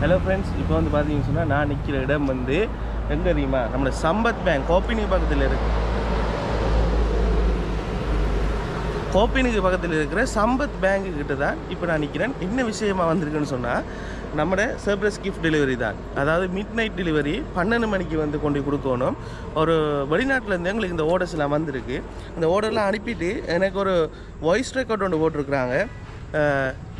Hello friends இப்போ வந்து பார்த்தீங்கன்னு சொன்னால் நான் நிற்கிற இடம் வந்து எங்கே தெரியுமா? நம்மளோட சம்பத் பேங்க் கோப்பினுக்கு பக்கத்தில் இருக்கு. கோப்பினுக்கு பக்கத்தில் இருக்கிற சம்பத் பேங்க்கு கிட்ட தான் இப்போ நான் நிற்கிறேன் என்ன விஷயமா வந்திருக்குன்னு சொன்னால் நம்மட சர்ப்ரைஸ் கிஃப்ட் டெலிவரி தான். அதாவது மிட் நைட் டெலிவரி பன்னெண்டு மணிக்கு வந்து கொண்டு கொடுக்கணும். ஒரு வெளிநாட்டிலேருந்து எங்களுக்கு இந்த orders எல்லாம் வந்திருக்கு. இந்த ஓர்டர்லாம் அனுப்பிட்டு எனக்கு ஒரு வாய்ஸ் ரெக்கார்ட் ஒன்று போட்டிருக்கிறாங்க.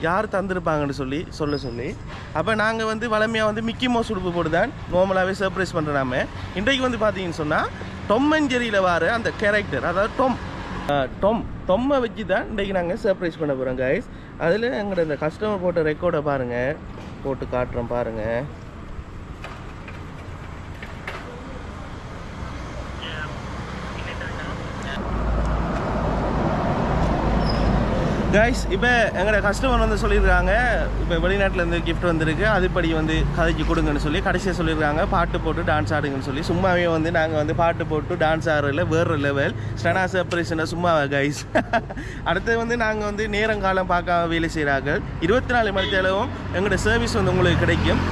யார் தந்திருப்பாங்கன்னு சொல்லி சொல்ல சொல்லி. அப்போ நாங்கள் வந்து வளமையாக வந்து மிக்கி மோஸ் உடுப்பு போட்டு தான் நார்மலாகவே சர்ப்ரைஸ் பண்ணுறாம இன்றைக்கு வந்து பார்த்தீங்கன்னு சொன்னால் டொம் அண்ட் ஜெரியில் வர அந்த கேரக்டர் அதாவது டொம் டொம் டொம்மை வச்சு தான் இன்றைக்கி நாங்கள் சர்ப்ரைஸ் பண்ண போகிறோம் கைஸ் அதில் எங்களோட இந்த கஸ்டமர் போட்ட ரெக்கார்டை பாருங்கள் போட்டு காட்டுறோம் பாருங்கள் கைஸ் இப்போ எங்களோட கஸ்டமர் வந்து சொல்லியிருக்காங்க இப்போ வெளிநாட்டிலேருந்து கிஃப்ட் வந்திருக்கு அதுபடி வந்து கதைக்கு கொடுங்கன்னு சொல்லி கடைசியாக சொல்லியிருக்காங்க பாட்டு போட்டு டான்ஸ் ஆடுங்கன்னு சொல்லி. சும்மாவே வந்து நாங்கள் வந்து பாட்டு போட்டு டான்ஸ் ஆடுறதில்ல வேறு லெவல் ஸ்டனா செப்பரேஷனை சும்மா கைஸ் அடுத்து வந்து நாங்கள் வந்து நேரம் காலம் பார்க்காம வேலை செய்கிறார்கள் இருபத்தி நாலு மணி நேரமும் எங்களோட சர்வீஸ் வந்து உங்களுக்கு கிடைக்கும்.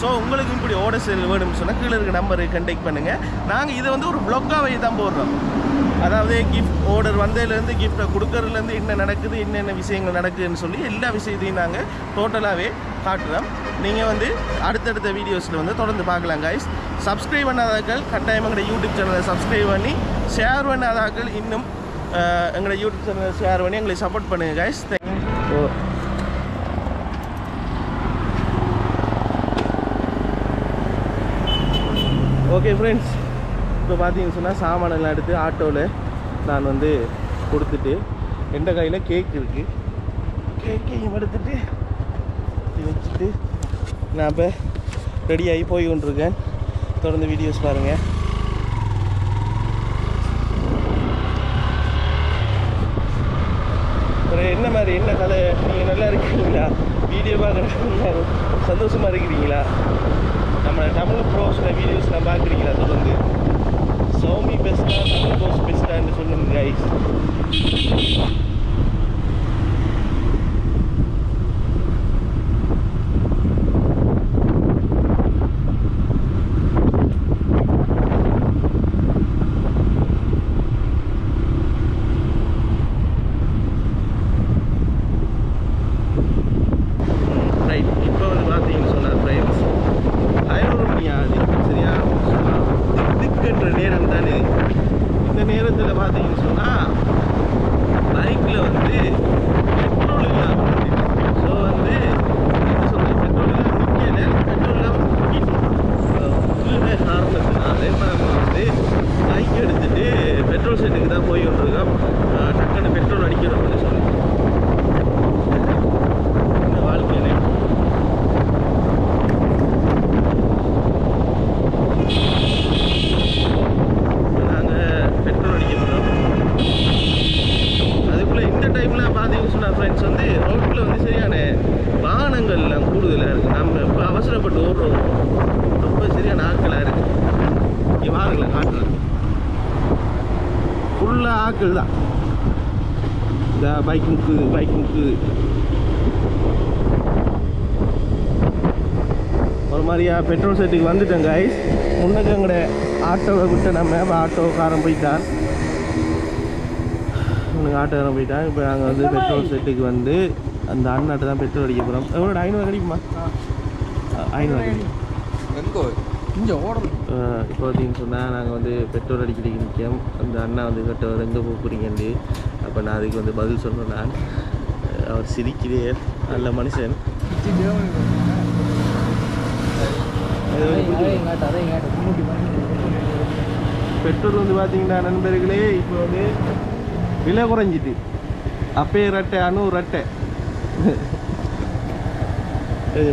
ஸோ உங்களுக்கு இப்படி ஓட செல் வேணும்னு சொன்னால் கீழே இருக்க நம்பருக்கு கண்டெக்ட் பண்ணுங்கள் நாங்கள் இதை வந்து ஒரு ப்ளாக்காகவே தான் போடுறோம். அதாவது கிஃப்ட் ஆர்டர் வந்ததுலேருந்து கிஃப்ட்டை கொடுக்கறதுலேருந்து என்ன நடக்குது என்னென்ன விஷயங்கள் நடக்குதுன்னு சொல்லி எல்லா விஷயத்தையும் நாங்கள் டோட்டலாகவே காட்டுறோம். நீங்கள் வந்து அடுத்தடுத்த வீடியோஸில் வந்து தொடர்ந்து பார்க்கலாம் கைஸ் சப்ஸ்கிரைப் பண்ணாதாக்கள் கட்டாயம் எங்களோட யூடியூப் சேனலை சப்ஸ்கிரைப் பண்ணி ஷேர் பண்ணாதாக்கள் இன்னும் எங்களோட யூடியூப் சேனலை ஷேர் பண்ணி எங்களை சப்போர்ட் பண்ணுங்கள் கைஸ் ஓ. ஓகே ஃப்ரெண்ட்ஸ் இப்போ பார்த்தீங்கன்னு சொன்னால் சாமானெல்லாம் எடுத்து ஆட்டோவில் நான் வந்து கொடுத்துட்டு எந்த கையில் கேக் இருக்குது கேக்கையும் எடுத்துட்டு வச்சுட்டு நான் இப்போ ரெடியாகி போய் கொண்டிருக்கேன். தொடர்ந்து வீடியோஸ் பாருங்கள் அப்புறம் என்ன மாதிரி என்ன கதை? நீங்கள் நல்லா இருக்கீங்களா வீடியோ பார்க்குறீங்களா சந்தோஷமாக இருக்கிறீங்களா? நம்ம தமிழ் ப்ரோஸில் வீடியோஸ்லாம் பார்க்குறீங்களா? தொடர்ந்து சௌமி பெஸ்டா தமிழ் ப்ரோஸ் பெஸ்ட்டான்னு சொல்லுங்க கைஸ் ரைட் இப்போ வந்து பார்த்தீங்கன்னு சொன்னால் ஃப்ரெண்ட்ஸ் ஐநூறு மணி ஆகுது சரியா திக்குன்ற நேரம் தானே இந்த நேரத்தில் பார்த்தீங்கன்னு சொன்னால் பைக்கில் வந்து பெட்ரோல் இல்லாமல் ஸோ வந்து என்ன சொல்கிறது பெட்ரோல் இல்லாமல் நிற்கல பெட்ரோல் இல்லாமல் முக்கிய காரணத்தினால இப்போ நம்ம வந்து பைக் எடுத்துட்டு பெட்ரோல் செட்டுக்கு டக்குன்னு பெட்ரோல் அடிக்கிறோம் அப்படின்னு சொல்லி இந்த வாழ்க்கையிலே நாங்கள் பெட்ரோல் அடிக்க போகிறோம் அதுக்குள்ளே இந்த டைமில் பார்த்தீங்கன்னு சொன்னால் ஃப்ரெண்ட்ஸ் வந்து ரோட்டில் வந்து சரியான வாகனங்கள் எல்லாம் கூடுதலாக இருக்குது நம்ம இப்போ அவசரப்பட்டு ஓடுறோம் ரொம்ப சரியான ஆட்களாக இருக்குது இங்கே வாருங்களேன் காட்டுறேன் ஆட்கள் தான். இந்த பைக் முக்குது பைக் முக்குது ஒரு மாதிரியா பெட்ரோல் செட்டுக்கு வந்துட்டேன் கைஸ் முன்னக்கு எங்கட ஆட்டோவை விட்டு நம்ம ஆட்டோக்காரன் போயிட்டான் உனக்கு ஆட்டோக்காரன் போயிட்டான் இப்போ நாங்கள் வந்து பெட்ரோல் செட்டுக்கு வந்து அந்த அண்ணாட்ட தான் பெட்ரோல் அடிக்க போகிறோம் எவ்வளோ ஐநூறு கிடைக்குமா ஐநூறு கிடைக்கும் இங்கே ஓடணும். இப்போ பார்த்தீங்கன்னு சொன்னால் நாங்கள் வந்து பெட்ரோல் அடிக்கிறதுக்கு நிற்கோம் அந்த அண்ணா வந்து கிட்ட ஒரு எங்கே போக போகிறீங்கன்னு அப்போ நான் அதுக்கு வந்து பதில் சொல்கிறேன் நான். அவர் சிரிக்கிறே நல்ல மனுஷன். பெட்ரோல் வந்து பார்த்தீங்கன்னா நண்பர்களே இப்போ வந்து விலை குறைஞ்சிட்டு. அப்பே ரட்டை அணு ரட்டை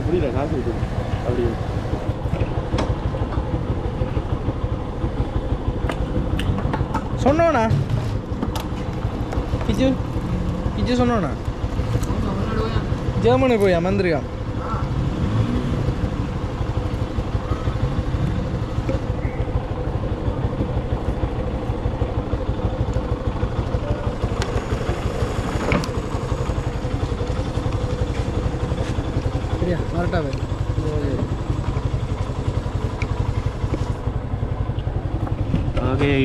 புரியல காசு அப்படி சொன்னோண்ணா கிச்சு கிச்சு சொன்னோண்ணா ஜெர்மனி போயா மந்திரியா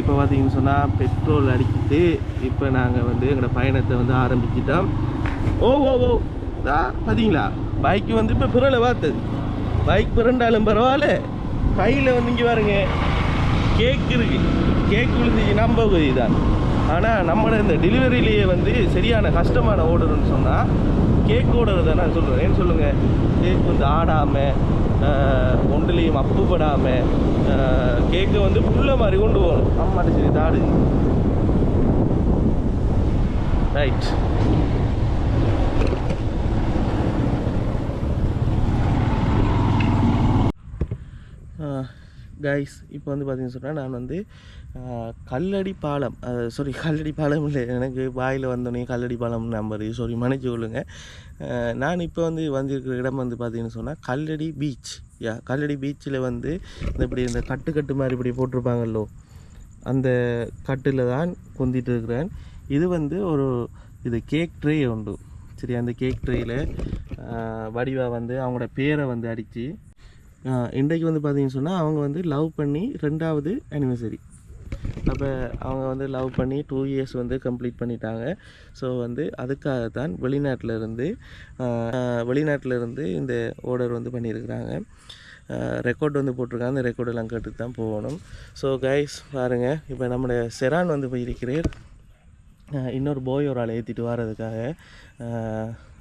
இப்போ பார்த்தீங்கன்னு சொன்னால் பெட்ரோல் அடிக்கிட்டு இப்போ நாங்கள் வந்து எங்களோட பயணத்தை வந்து ஆரம்பிச்சிட்டோம். ஓ ஓ ஓ. தா பார்த்தீங்களா பைக்கு வந்து இப்போ பிறலை பார்த்தது. பைக் பிறண்டாலும் பரவாயில்ல. கையில் வந்து இங்கே பாருங்க. கேக் இருக்கு. கேக் விழுந்துச்சு. நம்ம தான் ஆனால் நம்மளோட இந்த டெலிவரியிலேயே வந்து சரியான கஷ்டமான ஓடருன்னு சொன்னால் கேக் ஓடுறது தான் நான் சொல்கிறேன் ஏன்னு சொல்லுங்கள் கேக் வந்து ஆடாமல் ஒன்றுலேயும் அப்புப்படாமல் கேக்கை வந்து புள்ள மாதிரி கொண்டு போகணும். அம்மாட்ட சரி தாடு. ரைட் கைஸ் இப்போ வந்து பார்த்தீங்கன்னு சொன்னால் நான் வந்து கல்லடி பாலம் சாரி கல்லடி பாலம் இல்லை. எனக்கு வாயில் வந்தோடனே கல்லடி பாலம் நம்பரு சாரி மன்னிச்சு கொள்ளுங்க. நான் இப்போ வந்து வந்திருக்கிற இடம் வந்து பார்த்தீங்கன்னு சொன்னால் கல்லடி பீச் யா கல்லடி பீச்சில் வந்து இந்த இப்படி இந்த கட்டு கட்டு மாதிரி இப்படி போட்டிருப்பாங்கல்லோ அந்த கட்டில் தான் கொந்திட்டு இருக்கிறேன். இது வந்து ஒரு இது கேக் ட்ரே உண்டு. சரி அந்த கேக் ட்ரேயில் வடிவா வந்து அவங்களோட பேரை வந்து அடித்து இன்றைக்கு வந்து பார்த்தீங்கன்னு சொன்னால் அவங்க வந்து லவ் பண்ணி ரெண்டாவது அனிவர்சரி அப்போ அவங்க வந்து லவ் பண்ணி டூ இயர்ஸ் வந்து கம்ப்ளீட் பண்ணிட்டாங்க. ஸோ வந்து அதுக்காக தான் வெளிநாட்டிலேருந்து இந்த ஆர்டர் வந்து பண்ணியிருக்கிறாங்க. ரெக்கார்ட் வந்து போட்டிருக்காங்க. அந்த ரெக்கார்டெல்லாம் கேட்டு தான் போகணும். ஸோ கைஸ் பாருங்கள் இப்போ நம்முடைய செரான் வந்து போயிருக்கிறேன். இன்னொரு போய் ஒரு ஆளை ஏற்றிட்டு வர்றதுக்காக.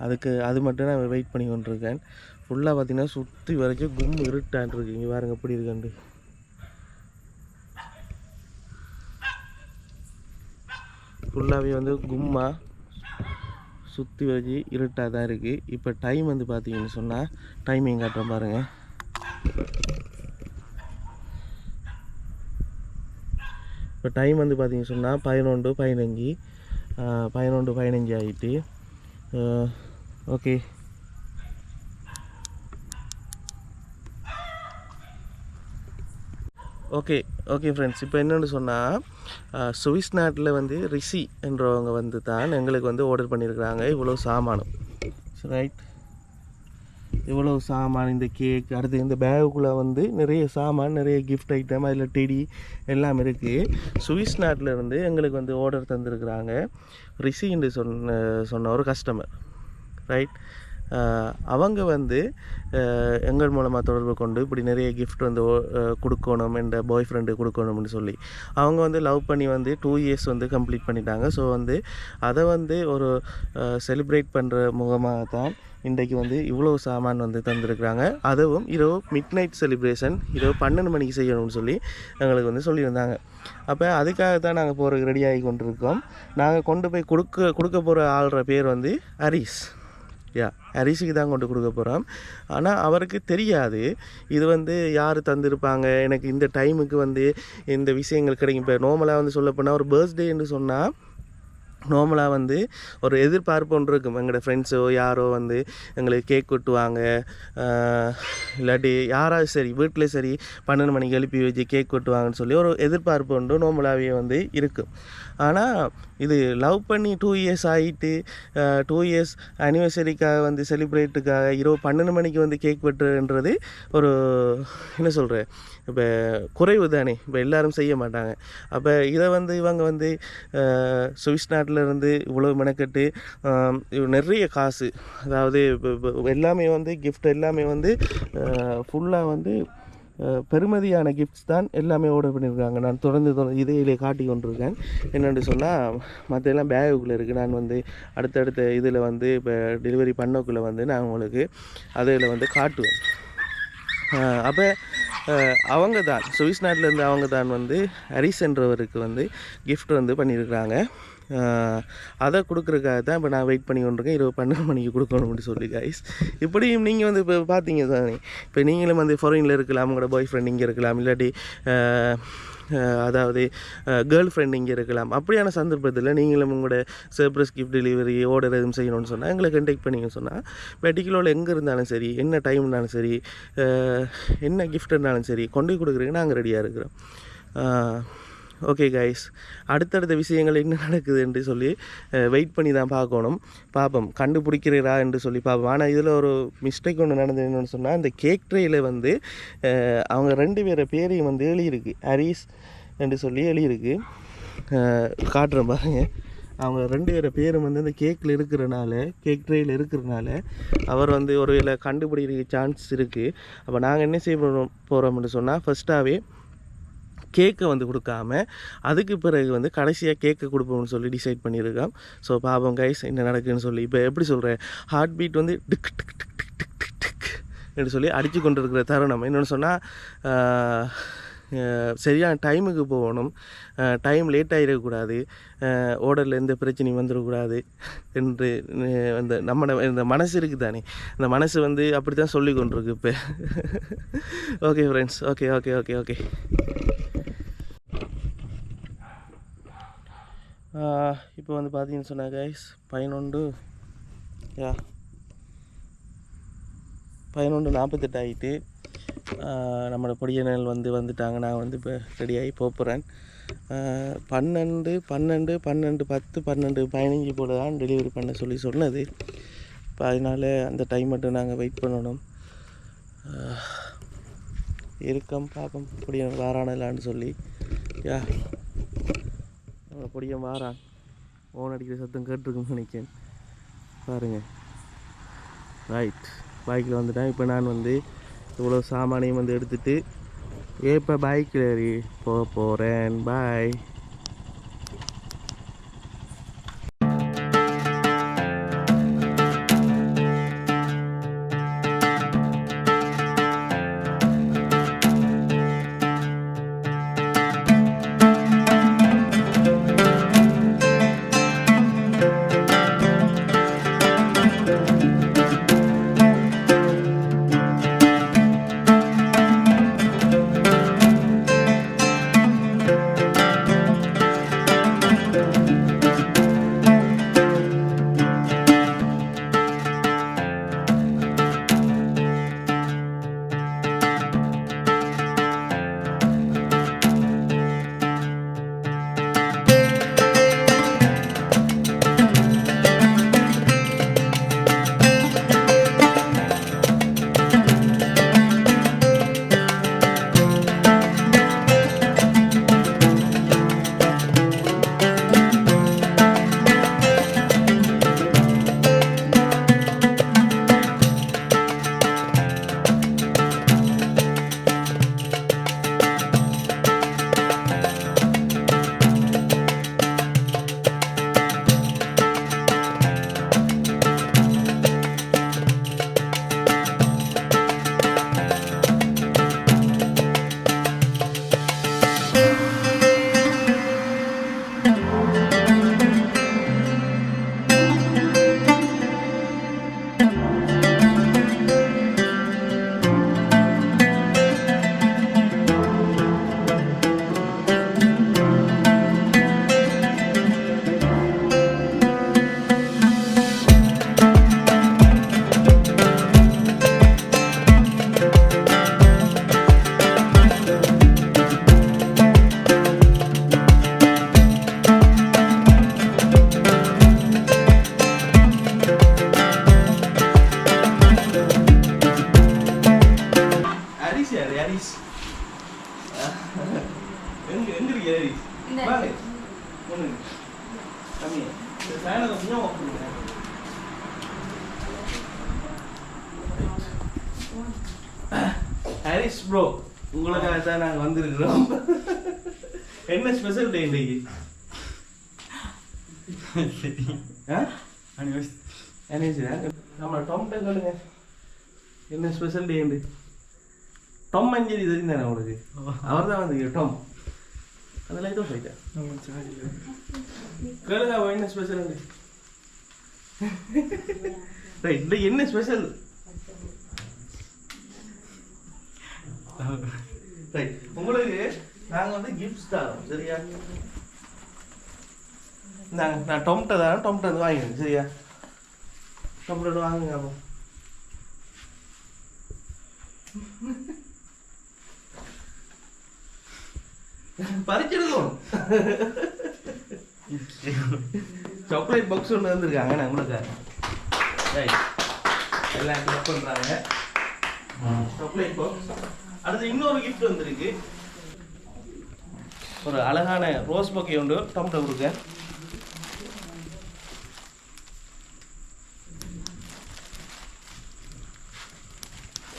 அதுக்கு அது மட்டும் நான் வெயிட் பண்ணி கொண்டிருக்கேன். ஃபுல்லாக பார்த்தீங்கன்னா சுற்றி வரைக்கும் கும் இருட்டான் இருக்கு. இங்கே பாருங்க எப்படி இருக்குண்டு ஃபுல்லாகவே வந்து கும்மா சுற்றி வச்சு இருட்டாக தான் இருக்குது இப்போ டைம் வந்து பார்த்தீங்கன்னு சொன்னால் டைமிங் காட்டுறேன் பாருங்கள் இப்போ டைம் வந்து பார்த்தீங்கன்னு சொன்னால் பதினொன்று பதினஞ்சு பதினொன்று பதினஞ்சு ஆகிட்டு ஓகே ஓகே ஓகே ஃப்ரெண்ட்ஸ் இப்போ என்னென்னு சொன்னால் சுவிஸ் நாட்டில் வந்து ரிஷி என்றவங்க வந்து தான் எங்களுக்கு வந்து ஆர்டர் பண்ணியிருக்கிறாங்க இவ்வளோ சாமானம். ரைட் இவ்வளோ சாமான் இந்த கேக் அடுத்து இந்த பேகுக்குள்ளே வந்து நிறைய சாமான் நிறைய கிஃப்ட் ஐட்டம் அதில் டெடி எல்லாம் இருக்குது சுவிஸ் நாட்டில் இருந்து எங்களுக்கு வந்து ஆர்டர் தந்திருக்கிறாங்க ரிஷின்னு என்று சொன்ன சொன்ன ஒரு கஸ்டமர் ரைட் அவங்க வந்து எங்கள் மூலமாக தொடர்பு கொண்டு இப்படி நிறைய கிஃப்ட் வந்து கொடுக்கணும் என்ற பாய் ஃப்ரெண்டு கொடுக்கணும்னு சொல்லி அவங்க வந்து லவ் பண்ணி வந்து டூ இயர்ஸ் வந்து கம்ப்ளீட் பண்ணிட்டாங்க. ஸோ வந்து அதை வந்து ஒரு செலிப்ரேட் பண்ணுற முகமாக தான் இன்றைக்கு வந்து இவ்வளோ சாமான் வந்து தந்திருக்கிறாங்க. அதுவும் இரவு மிட் நைட் செலிப்ரேஷன் இரவு பன்னெண்டு மணிக்கு செய்யணும்னு சொல்லி எங்களுக்கு வந்து சொல்லியிருந்தாங்க. அப்போ அதுக்காக தான் நாங்கள் போகிறதுக்கு ரெடி ஆகி கொண்டிருக்கோம். நாங்கள் கொண்டு போய் கொடுக்க கொடுக்க போகிற ஆள்ற பேர் வந்து ஹரிஸ். யா ஹரிஸுக்கு தான் கொண்டு கொடுக்க போகிறோம் ஆனால் அவருக்கு தெரியாது. இது வந்து யார் தந்திருப்பாங்க? எனக்கு இந்த டைமுக்கு வந்து இந்த விஷயங்கள் கிடைக்கும். இப்போ நார்மலாக வந்து சொல்லப்போனால் ஒரு பர்த்டேன்னு சொன்னால் நார்மலாக வந்து ஒரு எதிர்பார்ப்பு ஒன்று இருக்கும். எங்களோட ஃப்ரெண்ட்ஸோ யாரோ வந்து எங்களுக்கு கேக் கொட்டுவாங்க. இல்லாட்டி யாராவது சரி வீட்டில் சரி பன்னெண்டு மணிக்கு எழுப்பி வச்சு கேக் கொட்டுவாங்கன்னு சொல்லி ஒரு எதிர்பார்ப்பு ஒன்று நார்மலாகவே வந்து இருக்கும். ஆனால் இது லவ் பண்ணி டூ இயர்ஸ் ஆகிட்டு டூ இயர்ஸ் அனிவர்சரிக்காக வந்து செலிப்ரேட்டுக்காக இரவு பன்னெண்டு மணிக்கு வந்து கேக் வெட்டுறதுன்றது ஒரு என்ன சொல்கிறேன் இப்போ குறைவு தானே. இப்போ எல்லோரும் செய்ய மாட்டாங்க. அப்போ இதை வந்து இவங்க வந்து சுவிஸ் நாட்டில் இருந்து இவ்வளோ மெனக்கட்டு நிறைய காசு. அதாவது எல்லாமே வந்து கிஃப்ட் எல்லாமே வந்து ஃபுல்லாக வந்து பெருமதியான கிஃப்ட்ஸ் தான் எல்லாமே ஆர்டர் பண்ணியிருக்காங்க நான் தொடர்ந்து தொடர்ந்து இதையிலே காட்டி கொண்டிருக்கேன். என்னென்னு சொன்னால் மற்ற எல்லாம் பேகுக்குள்ளே இருக்குது நான் வந்து அடுத்தடுத்த இதில் வந்து இப்போ டெலிவரி பண்ணக்குள்ளே வந்து நான் உங்களுக்கு அதில் வந்து காட்டுவேன். அப்போ அவங்க தான் சுவிஸ் நாட்டிலேருந்து அவங்க தான் வந்து ஹரிஸ் என்றவருக்கு வந்து கிஃப்ட் வந்து பண்ணியிருக்கிறாங்க அதை கொடுக்குறக்காக தான் இப்போ நான் வெயிட் பண்ணி கொண்டிருக்கேன். இருபது பன்னெண்டு மணிக்கு கொடுக்கணும் அப்படின்னு சொல்லி கைஸ் இப்படியும் நீங்கள் வந்து இப்போ பார்த்தீங்க தானே. இப்போ நீங்களும் வந்து ஃபாரினில் இருக்கலாம் உங்களோட பாய் ஃப்ரெண்ட் இங்கே இருக்கலாம் இல்லாட்டி அதாவது கேர்ள் ஃப்ரெண்ட் இங்கே இருக்கலாம். அப்படியான சந்தர்ப்பத்தில் நீங்களும் உங்களோட சர்ப்ரைஸ் கிஃப்ட் டெலிவரி ஆர்டர் எதுவும் செய்யணும்னு சொன்னால் எங்களை கண்டெக்ட் பண்ணிங்க சொன்னால் மெடிக்கலோவில் எங்கே இருந்தாலும் சரி என்ன டைம்னாலும் சரி என்ன கிஃப்ட் இருந்தாலும் சரி கொண்டு போய் கொடுக்குறதுக்கு நாங்கள் ரெடியாக இருக்கிறோம். ஓகே கைஸ் அடுத்தடுத்த விஷயங்கள் என்ன நடக்குது என்று சொல்லி வெயிட் பண்ணி தான் பார்க்கணும். பார்ப்போம். கண்டுபிடிக்கிறீரா என்று சொல்லி பார்ப்போம். ஆனால் இதில் ஒரு மிஸ்டேக் ஒன்று நடந்தது என்னென்னு சொன்னால் இந்த கேக் ட்ரேயில் வந்து அவங்க ரெண்டு பேரை பேரையும் வந்து எழுதியிருக்கு. ஹரிஸ் என்று சொல்லி எழுதியிருக்கு. காட்டுறேன் பாருங்க. அவங்க ரெண்டு பேர பேரும் வந்து இந்த கேக்கில் இருக்கிறனால கேக் ட்ரேயில் இருக்கிறனால அவர் வந்து ஒரு வேளை கண்டுபிடிக்கிற சான்ஸ் இருக்குது அப்போ நாங்கள் என்ன செய்ய போகிறோம் போகிறோம்னு சொன்னால் ஃபஸ்ட்டாகவே கேக்கை வந்து கொடுக்காம அதுக்கு பிறகு வந்து கடைசியாக கேக்கை கொடுப்போம்னு சொல்லி டிசைட் பண்ணியிருக்கான். ஸோ பாபம் கைஸ் என்ன நடக்குதுன்னு சொல்லி இப்போ எப்படி சொல்கிறேன் ஹார்ட் பீட் வந்து tick tick tick tick tick tick tick என்று சொல்லி அடித்து கொண்டு இருக்கிற தருணம் இன்னொன்று சொன்னால் சரியான டைமுக்கு போகணும். டைம் லேட் ஆகிடக்கூடாது ஓடரில் எந்த பிரச்சனையும் வந்துடக்கூடாது என்று அந்த நம்ம இந்த மனசு இருக்குது தானே அந்த மனசு வந்து அப்படி தான் சொல்லி கொண்டிருக்கு இப்போ. Okay friends okay okay okay okay இப்போ வந்து பார்த்தீங்கன்னு சொன்னால் கைஸ் பதினொன்று யா பதினொன்று நாற்பத்தெட்டு ஆகிட்டு நம்மளோட பொடியனல் வந்து வந்துட்டாங்க. நான் வந்து இப்போ ரெடியாகி போகிறேன் பன்னெண்டு பன்னெண்டு பன்னெண்டு பத்து பன்னெண்டு பதினஞ்சு போல தான் டெலிவரி பண்ண சொல்லி சொன்னது. இப்போ அதனால அந்த டைம் மட்டும் நாங்கள் வெயிட் பண்ணணும். ஆஹ், இருக்கோம் பார்ப்போம் பொடியன் வாரானலான்னு சொல்லி யா அப்படியே பொடியன் ஓன் அடிக்கிற சத்தம் கேட்டுருக்குன்னு நினைக்கிறேன். பாருங்கள் ரைட் பைக்கில் வந்துட்டேன். இப்போ நான் வந்து இவ்வளோ சாமானையும் வந்து எடுத்துகிட்டு இப்போ பைக்கில் ஏறி போக போகிறேன் பாய் ஸ்பெஷல் டே என்று டம் அஞ்சலி தெரியும் அவளுக்கு உங்களுக்கு அவர் தான் வந்து டம் அதெல்லாம் லைட்டும் போயிட்டேன் கேளுங்க என்ன ஸ்பெஷல் ரைட் என்ன ஸ்பெஷல் ரைட் உங்களுக்கு நாங்கள் வந்து கிஃப்ட்ஸ் தரோம் சரியா நாங்கள் நான் டொம்ட்டை தரேன் டொம்ட்டை வந்து வாங்கிடுங்க சரியா டொம்ட்டை வாங்குங்க அப்போ பறிச்சிருக்கோம் சாக்லேட் பாக்ஸ் ஒன்று வந்திருக்காங்க ரைட் எல்லாம் கிஃப்ட் பண்ணுறாங்க சாக்லேட் பாக்ஸ் அடுத்து இன்னொரு கிஃப்ட் வந்திருக்கு. ஒரு அழகான ரோஸ் பொக்கை உண்டு. டொமேட்டோ கொடுக்க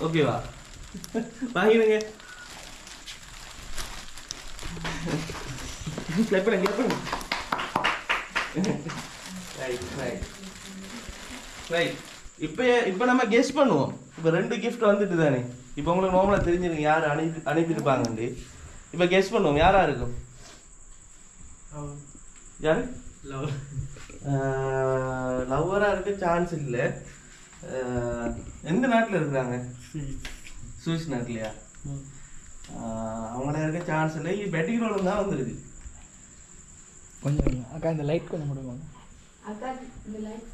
ஓகேவா வாங்கிடுங்க கிளப் ரைட் ரைட் ரைட் இப்போ இப்போ நம்ம கெஸ் பண்ணுவோம் இப்போ ரெண்டு கிஃப்ட் வந்துட்டு தானே இப்போ உங்களுக்கு நார்மலாக தெரிஞ்சிருங்க யார் அனுப்பி அனுப்பியிருப்பாங்கண்டு இப்போ கெஸ் பண்ணுவோம் யாரா இருக்கும் யாரு லவ்வராக இருக்க சான்ஸ் இல்லை எந்த நாட்டில் இருக்கிறாங்க சுவிஸ் நாட்டிலையா அவங்கள இருக்க சான்ஸ் இல்லை. இது பெட்டிங் ரோல் தான் வந்திருக்கு. கொஞ்சம் அக்கா இந்த லைட் கொஞ்சம் கொடுங்க. அக்கா இந்த லைட்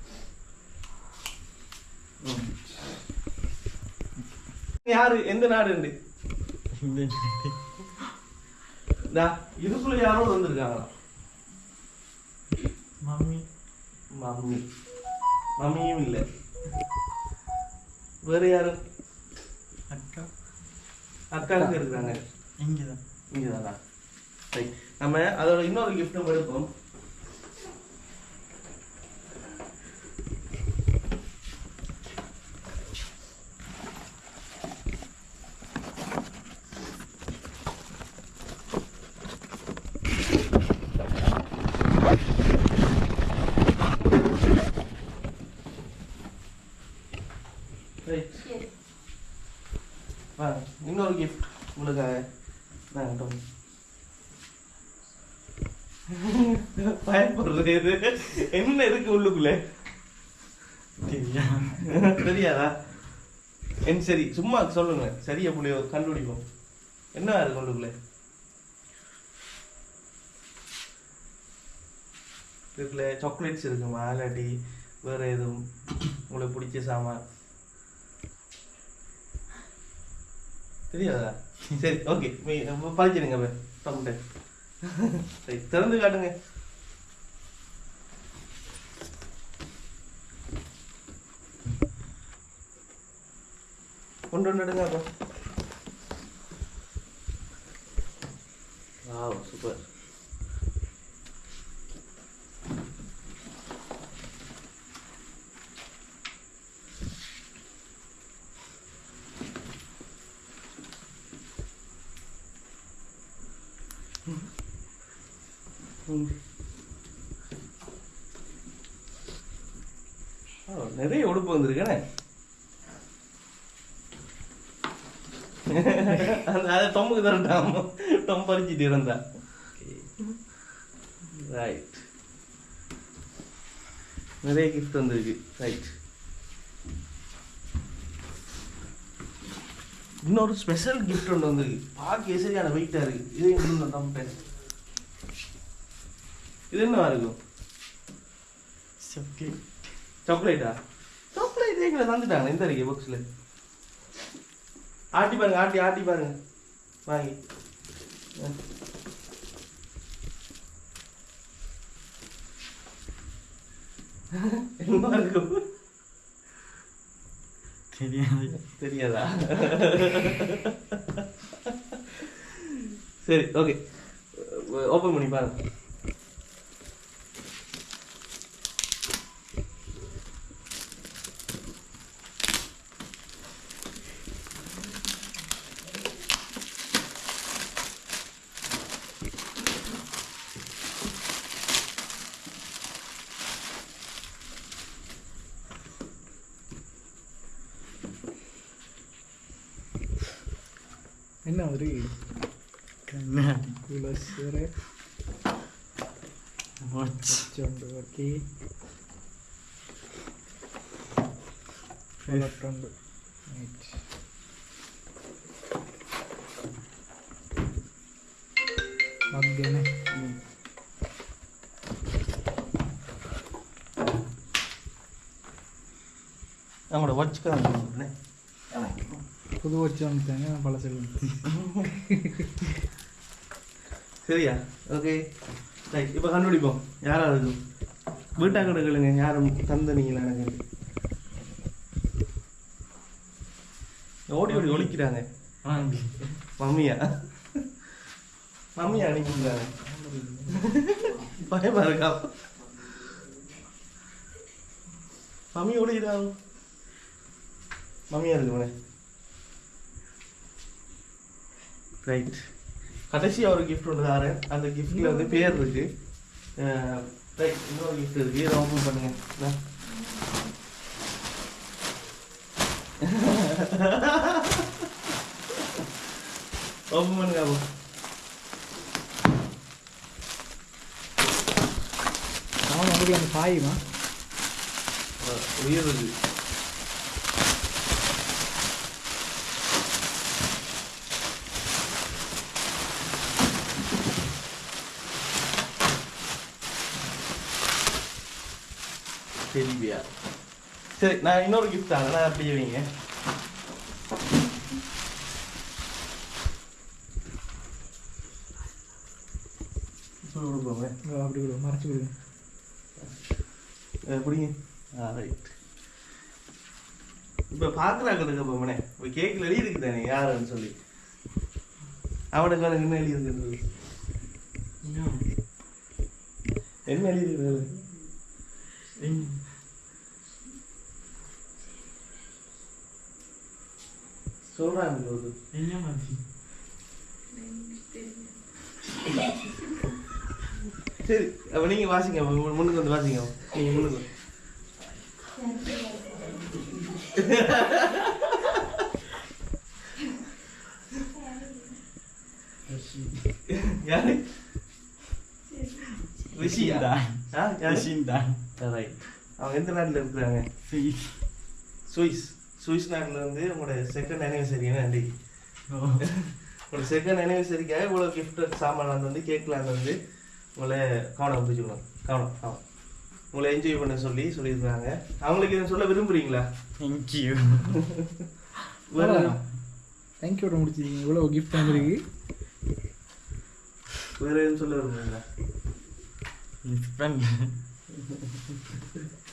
யாரு? எந்த நாடு இதுக்குள்ள யாரோ வந்திருக்காங்களா? மம்மி. மம்மி. மம்மியும் இல்லை. வேற யாரும்? அக்கா. அக்காவுக்கு இருக்கிறாங்க. இங்கதான். இங்கதானா? சரி. நம்ம அதோட இன்னொரு கிஃப்ட்டும் எடுப்போம் சரி வாங்க இன்னொரு கிஃப்ட் உங்களுக்காக வாங்க டோனி பயப்படுறது என்ன இருக்கு உள்ளுக்குள்ள? தெரியாதா? என் சரி சும்மா சொல்லுங்க. சரியா புள்ளியோ கண்டுபிடிப்போம். என்ன இருக்கு உள்ளுக்குள்ள? இருக்குல்ல சாக்லேட்ஸ் இருக்குமா? இல்லாட்டி வேற எதுவும்? உங்களுக்கு பிடிச்ச சாமான். தெரியாதா? சரி ஓகே பழிச்சிடுங்க சரி திறந்து காட்டுங்க. கொண்டு வந்து எடுங்க அப்போ. வாவ் சூப்பர் நிறைய உடுப்பு வந்திருக்கேனே அந்த அதை டொம்புக்கு தரட்டாம் டொம் பறிச்சிட்டு இருந்தா ரைட் நிறைய கிஃப்ட் வந்திருக்கு. ரைட் இன்னொரு ஸ்பெஷல் கிஃப்ட் ஒன்று வந்திருக்கு. பார்க்க சரியான வெயிட்டாக இருக்கு. இது இன்னும் டம்பேன் இது என்னவா இருக்கும்? சப்கே சாக்லேட்டா சாக்லேட் எங்களை தந்துட்டாங்க இந்த இருக்கு பாக்ஸில் ஆட்டி பாருங்க ஆட்டி ஆட்டி பாருங்க. வாங்கி. என்ன இருக்கும் தெரியாது. தெரியாதா? சரி ஓகே ஓப்பன் பண்ணி பாருங்க. തന്നെ ഒരു കുലശ്ശേറെ ഓക്കെ വളർത്തുണ്ട് വെച്ച് നോക്കിത്തന്നെ പളച്ചു ശരിയാ ഓക്കെ ഇപ്പൊ കണ്ടുപിടിപ്പോ ഞാനാണു വീട്ടാങ്ങടെ കളിങ്ങ ഞാനും തന്തനീങ്ങനെ ഓടി ഓടി ഒളിക്കിരാനെ മമ്മിയാ. മമ്മിയാണ് പയം പറക്കാം മമ്മി ഓടിക്കാവും മമ്മിയാണ് മോനെ ரைட் கடைசியாக ஒரு கிஃப்ட் ஒன்று தரேன். அந்த கிஃப்ட்ல வந்து பேர் இருக்கு. ரைட் இன்னொரு கிஃப்ட் இருக்கு. இதை ஓப்பன் பண்ணுங்க. ஓப்பன் பண்ணுங்க அப்போ. அவன் வந்து அந்த பாயுமா உயிர் தெரியலையா சரி நான் இன்னொரு கிஃப்ட் நான் அப்படியே வைங்க. கொடுப்போங்க அப்படி விடுவோம் மறைச்சு விடுங்க எப்படிங்க ஆ ரைட் இப்போ பார்க்குறாங்களுக்கு இப்போ மனே இப்போ கேக்கில் எழுதி இருக்கு தானே யாருன்னு சொல்லி. அவனுக்கு அவனுக்கு என்ன எழுதி இருக்குது என்ன எழுதி இருக்குது சொல்கிறாங்க ஒரு என்ன மாதிரி? சரி அப்போ நீங்கள் வாசிங்க முன்னுக்கு வந்து வாசிங்க நீங்கள் முன்னுக்கு வந்து. யாரு? யாரு? ரஷின்தான் ரைட் அவங்க எந்த நாட்டில் இருக்கிறாங்க? சுவிஸ் சுவிஸ் வந்து உங்களோட செகண்ட் அனிவர்சரின்னு அன்றைக்கு உங்களோட செகண்ட் அனிவர்சரிக்காக இவ்வளோ கிஃப்ட் சாமான் வந்து கேட்கலான்னு வந்து உங்களை கவனம் பிடிச்சிக்கணும் கவனம் கவனம். உங்களை என்ஜாய் பண்ண சொல்லி சொல்லியிருக்காங்க அவங்களுக்கு எதுவும் சொல்ல விரும்புறீங்களா? தேங்க்யூ வேற தேங்க்யூ முடிச்சிருக்கீங்க இவ்வளோ கிஃப்ட் வந்திருக்கு வேற எதுவும் சொல்ல விரும்புறீங்களா?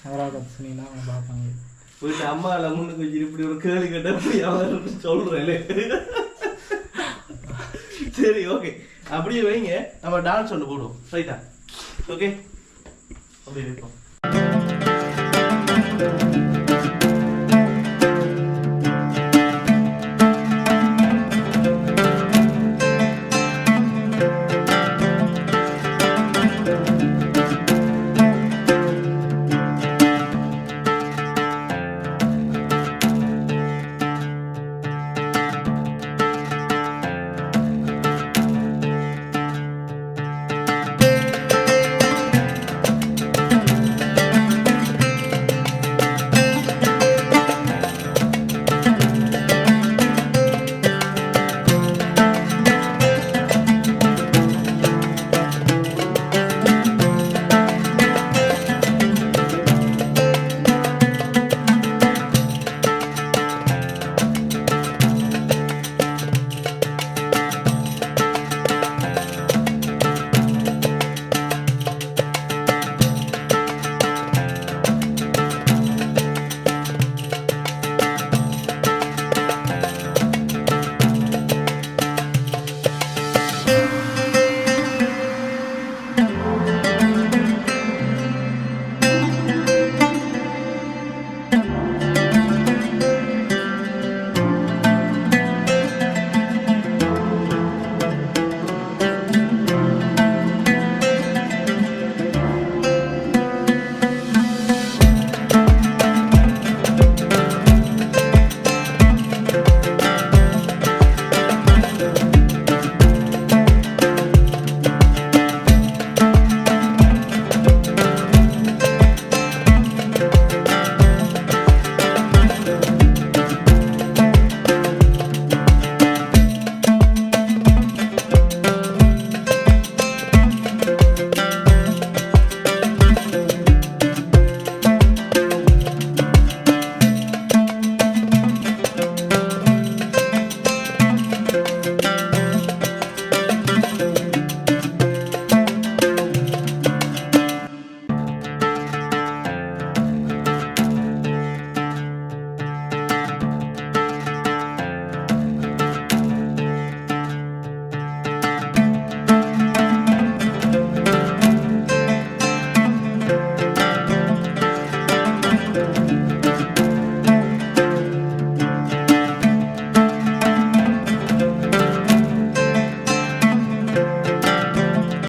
அவராக பார்த்து சொன்னீங்கன்னா அவங்க பார்ப்பாங்க. போயிட்டு அம்மா லம்முன்னு முன்னுக்கு இப்படி ஒரு கேள்வி கேட்ட போய் அவன் சொல்றேன். சரி ஓகே அப்படியே வைங்க. நம்ம டான்ஸ் ஒன்று போடுவோம். ரைட்டா ஓகே அப்படியே வைப்போம்.